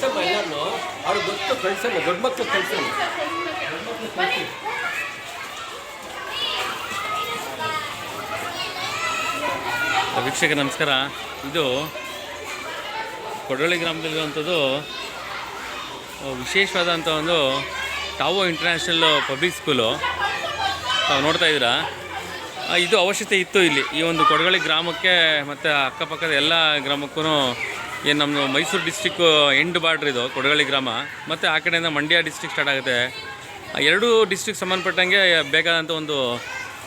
ಕಳ್ಸಮ್ಮ ಗೊತ್ತು ದೊಡ್ಡ ಮಕ್ಕಳು ವೀಕ್ಷಕ ನಮಸ್ಕಾರ. ಇದು ಕೊಡಳ್ಳಿ ಗ್ರಾಮದಲ್ಲಿರುವಂಥದ್ದು ವಿಶೇಷವಾದಂಥ ಒಂದು ಟಾವೋ ಇಂಟರ್ನ್ಯಾಷನಲ್ ಪಬ್ಲಿಕ್ ಸ್ಕೂಲು. ತಾವು ನೋಡ್ತಾ ಇದ್ದೀರಾ? ಇದು ಅವಶ್ಯಕತೆ ಇತ್ತು ಇಲ್ಲಿ. ಈ ಒಂದು ಕೊಡಗಳ್ಳಿ ಗ್ರಾಮಕ್ಕೆ ಮತ್ತು ಅಕ್ಕಪಕ್ಕದ ಎಲ್ಲ ಗ್ರಾಮಕ್ಕೂ ಏನು ನಮ್ಮ ಮೈಸೂರು ಡಿಸ್ಟಿಕ್ಕು ಎಂಡ್ ಬಾರ್ಡ್ರ್ ಇದು, ಕೊಡಗಳ್ಳಿ ಗ್ರಾಮ. ಮತ್ತು ಆ ಕಡೆಯಿಂದ ಮಂಡ್ಯ ಡಿಸ್ಟಿಕ್ ಸ್ಟಾರ್ಟ್ ಆಗುತ್ತೆ. ಎರಡೂ ಡಿಸ್ಟಿಕ್ ಸಂಬಂಧಪಟ್ಟಂಗೆ ಬೇಕಾದಂಥ ಒಂದು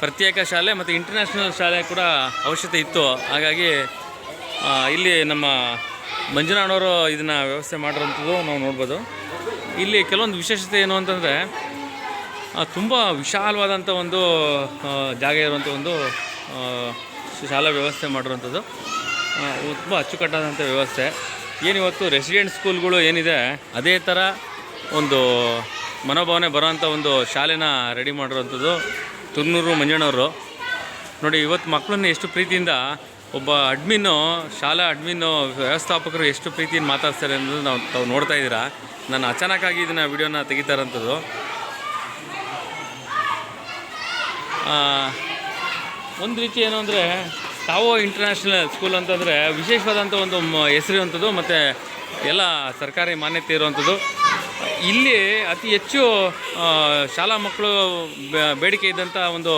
ಪ್ರತ್ಯೇಕ ಶಾಲೆ ಮತ್ತು ಇಂಟರ್ನ್ಯಾಷನಲ್ ಶಾಲೆ ಕೂಡ ಅವಶ್ಯಕತೆ ಇತ್ತು. ಹಾಗಾಗಿ ಇಲ್ಲಿ ನಮ್ಮ ಮಂಜುನಾಡವರು ಇದನ್ನು ವ್ಯವಸ್ಥೆ ಮಾಡಿರೋಂಥದ್ದು ನಾವು ನೋಡ್ಬೋದು. ಇಲ್ಲಿ ಕೆಲವೊಂದು ವಿಶೇಷತೆ ಏನು ಅಂತಂದರೆ ತುಂಬ ವಿಶಾಲವಾದಂಥ ಒಂದು ಜಾಗ ಇರುವಂಥ ಒಂದು ಶಾಲಾ ವ್ಯವಸ್ಥೆ ಮಾಡಿರುವಂಥದ್ದು. ತುಂಬ ಅಚ್ಚುಕಟ್ಟಾದಂಥ ವ್ಯವಸ್ಥೆ. ಏನಿವತ್ತು ರೆಸಿಡೆಂಟ್ ಸ್ಕೂಲ್ಗಳು ಏನಿದೆ, ಅದೇ ಥರ ಒಂದು ಮನೋಭಾವನೆ ಬರೋವಂಥ ಒಂದು ಶಾಲೆನ ರೆಡಿ ಮಾಡಿರೋವಂಥದ್ದು ತುರ್ನೂರು ಮಂಜಣ್ಣವರು. ನೋಡಿ, ಇವತ್ತು ಮಕ್ಕಳನ್ನ ಎಷ್ಟು ಪ್ರೀತಿಯಿಂದ ಒಬ್ಬ ಅಡ್ಮಿನ್ನು ಶಾಲಾ ಅಡ್ಮಿನ್ನು ವ್ಯವಸ್ಥಾಪಕರು ಎಷ್ಟು ಪ್ರೀತಿಯಿಂದ ಮಾತಾಡ್ತಾರೆ ಅನ್ನೋದು ನಾವು ತಾವು ನೋಡ್ತಾ ಇದ್ದೀರಾ. ನಾನು ಅಚಾನಕ್ಕಾಗಿ ಇದನ್ನು ವಿಡಿಯೋನ ತೆಗಿತಾರಂಥದ್ದು ಒಂದು ರೀತಿ ಏನು ಅಂದರೆ ತಾವೋ ಇಂಟರ್ನ್ಯಾಷನಲ್ ಸ್ಕೂಲ್ ಅಂತಂದರೆ ವಿಶೇಷವಾದಂಥ ಒಂದು ಹೆಸರಿರುವಂಥದ್ದು ಮತ್ತು ಎಲ್ಲ ಸರ್ಕಾರಿ ಮಾನ್ಯತೆ ಇರುವಂಥದ್ದು. ಇಲ್ಲಿ ಅತಿ ಹೆಚ್ಚು ಶಾಲಾ ಮಕ್ಕಳು ಬೇಡಿಕೆ ಇದ್ದಂಥ ಒಂದು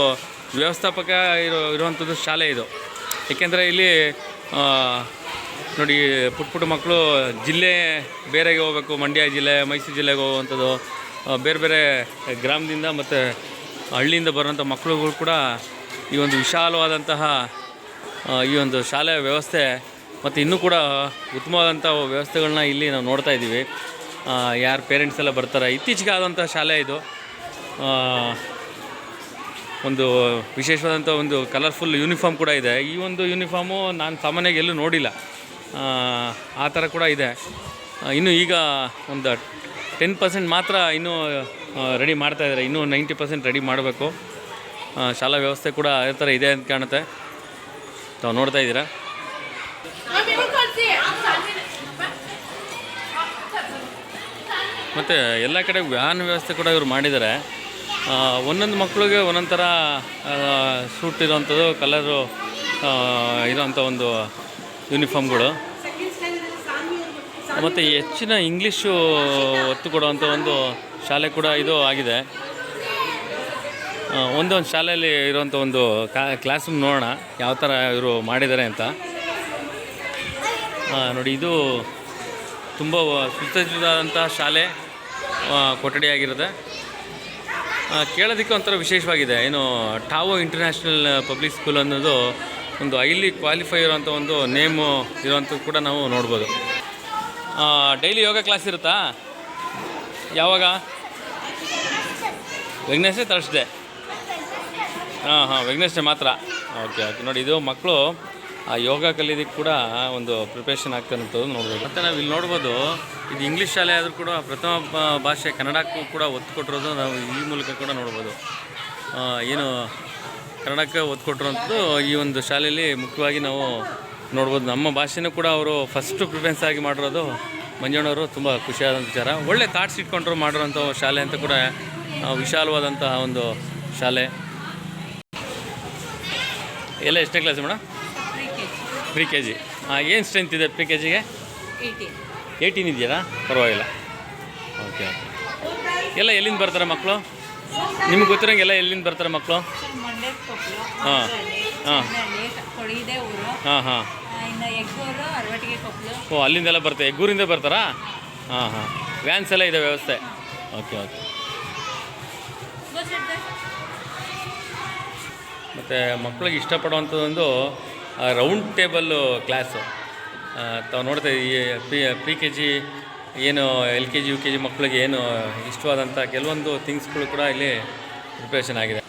ವ್ಯವಸ್ಥಾಪಕ ಇರೋ, ಇರುವಂಥದ್ದು ಶಾಲೆ ಇದು. ಏಕೆಂದರೆ ಇಲ್ಲಿ ನೋಡಿ ಪುಟ್ಟ ಪುಟ್ಟ ಮಕ್ಕಳು ಜಿಲ್ಲೆ ಬೇರೆಗೆ ಹೋಗ್ಬೇಕು, ಮಂಡ್ಯ ಜಿಲ್ಲೆ, ಮೈಸೂರು ಜಿಲ್ಲೆಗೆ ಹೋಗುವಂಥದ್ದು ಬೇರೆ ಬೇರೆ ಗ್ರಾಮದಿಂದ ಮತ್ತು ಹಳ್ಳಿಯಿಂದ ಬರುವಂಥ ಮಕ್ಕಳುಗಳು ಕೂಡ ಈ ಒಂದು ವಿಶಾಲವಾದಂತಹ ಈ ಒಂದು ಶಾಲೆಯ ವ್ಯವಸ್ಥೆ ಮತ್ತು ಇನ್ನೂ ಕೂಡ ಉತ್ತಮವಾದಂಥ ವ್ಯವಸ್ಥೆಗಳನ್ನ ಇಲ್ಲಿ ನಾವು ನೋಡ್ತಾ ಇದ್ದೀವಿ. ಯಾರು ಪೇರೆಂಟ್ಸ್ ಎಲ್ಲ ಬರ್ತಾರೆ. ಇತ್ತೀಚೆಗೆ ಆದಂಥ ಶಾಲೆ ಇದು. ಒಂದು ವಿಶೇಷವಾದಂಥ ಒಂದು ಕಲರ್ಫುಲ್ ಯೂನಿಫಾರ್ಮ್ ಕೂಡ ಇದೆ. ಈ ಒಂದು ಯೂನಿಫಾರ್ಮು ನಾನು ಸಾಮಾನ್ಯವಾಗಿ ಎಲ್ಲೂ ನೋಡಿಲ್ಲ. ಆ, ಥರ ಕೂಡ ಇದೆ. ಇನ್ನು ಈಗ ಒಂದು ಟೆನ್ ಪರ್ಸೆಂಟ್ ಮಾತ್ರ ಇನ್ನೂ ರೆಡಿ ಮಾಡ್ತಾ ಇದ್ದಾರೆ. ಇನ್ನೂ ನೈಂಟಿ ಪರ್ಸೆಂಟ್ ರೆಡಿ ಮಾಡಬೇಕು. ಶಾಲಾ ವ್ಯವಸ್ಥೆ ಕೂಡ ಅದೇ ಥರ ಇದೆ ಅಂತ ಕಾಣುತ್ತೆ. ತಾವು ನೋಡ್ತಾ ಇದ್ದೀರಾ? ಮತ್ತು ಎಲ್ಲ ಕಡೆ ವ್ಯಾನ್ ವ್ಯವಸ್ಥೆ ಕೂಡ ಇವರು ಮಾಡಿದ್ದಾರೆ. ಒಂದೊಂದು ಮಕ್ಕಳಿಗೆ ಒಂದೊಂದು ಥರ ಸೂಟ್ ಇರೋವಂಥದ್ದು ಕಲರು ಇರೋವಂಥ ಒಂದು ಯೂನಿಫಾರ್ಮ್ಗಳು. ಮತ್ತು ಹೆಚ್ಚಿನ ಇಂಗ್ಲೀಷು ಒತ್ತು ಕೊಡುವಂಥ ಒಂದು ಶಾಲೆ ಕೂಡ ಇದು ಆಗಿದೆ. ಒಂದೊಂದು ಶಾಲೆಯಲ್ಲಿ ಇರುವಂಥ ಒಂದು ಕ್ಲಾಸ್ ರೂಮ್ ನೋಡೋಣ ಯಾವ ಥರ ಇವರು ಮಾಡಿದ್ದಾರೆ ಅಂತ. ನೋಡಿ ಇದು ತುಂಬ ಸುಸಜ್ಜಿತವಾದಂಥ ಶಾಲೆ ಕೊಠಡಿ ಕೊಠಡಿಯಾಗಿರುತ್ತೆ. ಕೇಳೋದಕ್ಕೆ ಒಂಥರ ವಿಶೇಷವಾಗಿದೆ. ಏನು ಟಾವೋ ಇಂಟರ್ನ್ಯಾಷನಲ್ ಪಬ್ಲಿಕ್ ಸ್ಕೂಲ್ ಅನ್ನೋದು ಒಂದು ಹೈಲಿ ಕ್ವಾಲಿಫೈ ಇರೋವಂಥ ಒಂದು ನೇಮು ಇರೋವಂಥದ್ದು ಕೂಡ ನಾವು ನೋಡ್ಬೋದು. ಡೈಲಿ ಯೋಗ ಕ್ಲಾಸ್ ಇರುತ್ತಾ? ಯಾವಾಗ? ವೆಗ್ನೆಸ್ಸೇ ತರ್ಸ್ಡೇ ಹಾಂ ಹಾಂ ವೆಗ್ನೆಸ್ಡೇ ಮಾತ್ರ. ಓಕೆ ಓಕೆ ನೋಡಿ, ಇದು ಮಕ್ಕಳು ಆ ಯೋಗ ಕಲಿಯೋದಕ್ಕೆ ಕೂಡ ಒಂದು ಪ್ರಿಪ್ರೇಷನ್ ಆಗ್ತಾರಂಥದ್ದು ನೋಡ್ಬೋದು ಮತ್ತು ನಾವು ಇಲ್ಲಿ ನೋಡ್ಬೋದು, ಇದು ಇಂಗ್ಲೀಷ್ ಶಾಲೆ ಆದರೂ ಕೂಡ, ಪ್ರಥಮ ಭಾಷೆ ಕನ್ನಡಕ್ಕೂ ಕೂಡ ಒತ್ತು ಕೊಟ್ಟಿರೋದು ನಾವು ಈ ಮೂಲಕ ಕೂಡ ನೋಡ್ಬೋದು. ಏನು ಕನ್ನಡಕ್ಕೆ ಒತ್ತು ಕೊಟ್ಟಿರೋಂಥದ್ದು ಈ ಒಂದು ಶಾಲೆಯಲ್ಲಿ ಮುಖ್ಯವಾಗಿ ನಾವು ನೋಡ್ಬೋದು. ನಮ್ಮ ಭಾಷೆನೂ ಕೂಡ ಅವರು ಫಸ್ಟು ಪ್ರಿಫರೆನ್ಸ್ ಆಗಿ ಮಾಡಿರೋದು ಮಂಜಣ್ಣವರು ತುಂಬ ಖುಷಿಯಾದಂಥ ವಿಚಾರ. ಒಳ್ಳೆ ಥಾಟ್ಸ್ ಇಟ್ಕೊಂಡ್ರು ಮಾಡಿರೋಂಥ ಶಾಲೆ ಅಂತ ಕೂಡ ವಿಶಾಲವಾದಂತಹ ಒಂದು ಶಾಲೆ. ಎಲ್ಲ ಎಷ್ಟನೇ class madam? Pre K G ಹಾಂ ಏನು ಸ್ಟ್ರೆಂತ್ ಇದೆ ಪ್ರಿ ಕೆ ಜಿಗೆ ಏಯ್ಟೀನ್ ಇದೆಯಾ ಪರವಾಗಿಲ್ಲ. ಓಕೆ ಓಕೆ ಎಲ್ಲ ಎಲ್ಲಿಂದ ಬರ್ತಾರೆ ಮಕ್ಕಳು? ನಿಮ್ಗೆ ಗೊತ್ತಿರೋಂಗೆ ಎಲ್ಲ ಎಲ್ಲಿಂದ ಬರ್ತಾರೆ ಮಕ್ಕಳು? ಹಾಂ. ಹಾಂ. ಹಾಂ ಹಾಂ. ಓ, ಅಲ್ಲಿಂದೆಲ್ಲ ಬರ್ತಾರೆ ಎಗ್ಗೂರಿಂದ ಬರ್ತಾರಾ? ಹಾಂ ಹಾಂ. ವ್ಯಾನ್ಸ್ ಎಲ್ಲ ಇದೆ ವ್ಯವಸ್ಥೆ. ಓಕೆ ಓಕೆ ಮತ್ತು ಮಕ್ಕಳಿಗೆ ಇಷ್ಟಪಡುವಂಥದ್ದೊಂದು ರೌಂಡ್ ಟೇಬಲ್ಲು ಕ್ಲಾಸು ತಾವು ನೋಡ್ತಾ ಈ ಪ್ರಿ ಪ್ರಿ ಕೆ ಜಿ ಏನು L K G U K G ಮಕ್ಕಳಿಗೆ ಏನು ಇಷ್ಟವಾದಂಥ ಕೆಲವೊಂದು ಥಿಂಗ್ಸ್ಗಳು ಕೂಡ ಇಲ್ಲಿ ಪ್ರಿಪ್ರೇಷನ್ ಆಗಿದೆ.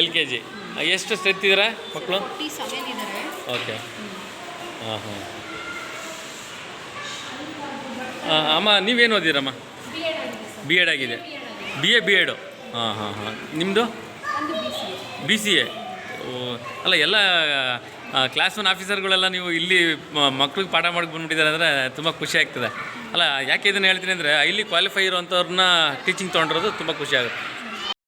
ಎಲ್ ಕೆ ಜಿ ಎಷ್ಟು ಸ್ಟ್ರೆಂತ್ ಇದ್ದಾರೆ ಮಕ್ಕಳು ಓಕೆ ಹಾಂ ಹಾಂ. ಅಮ್ಮ ನೀವೇನು ಓದಿರಮ್ಮ? ಬಿ ಎಡ್ ಆಗಿದೆ ಬಿ ಎ ಬಿ ಎಡು ಹಾಂ ಹಾಂ ಹಾಂ. ನಿಮ್ಮದು ಬಿ ಸಿ ಎ ಅಲ್ಲ, ಎಲ್ಲ ಕ್ಲಾಸ್ ಒನ್ ಆಫೀಸರ್ಗಳೆಲ್ಲ ನೀವು ಇಲ್ಲಿ ಮಕ್ಳಿಗೆ ಪಾಠ ಮಾಡಕ್ಕೆ ಬಂದ್ಬಿಟ್ಟಿದ್ದಾರೆ ಅಂದರೆ ತುಂಬ ಖುಷಿ ಆಗ್ತದೆ. ಅಲ್ಲ, ಯಾಕೆ ಇದನ್ನು ಹೇಳ್ತೀನಿ ಅಂದರೆ ಇಲ್ಲಿ ಕ್ವಾಲಿಫೈ ಇರೋವಂಥವ್ರನ್ನ ಟೀಚಿಂಗ್ ತೊಗೊಂಡಿರೋದು ತುಂಬ ಖುಷಿ ಆಗುತ್ತೆ.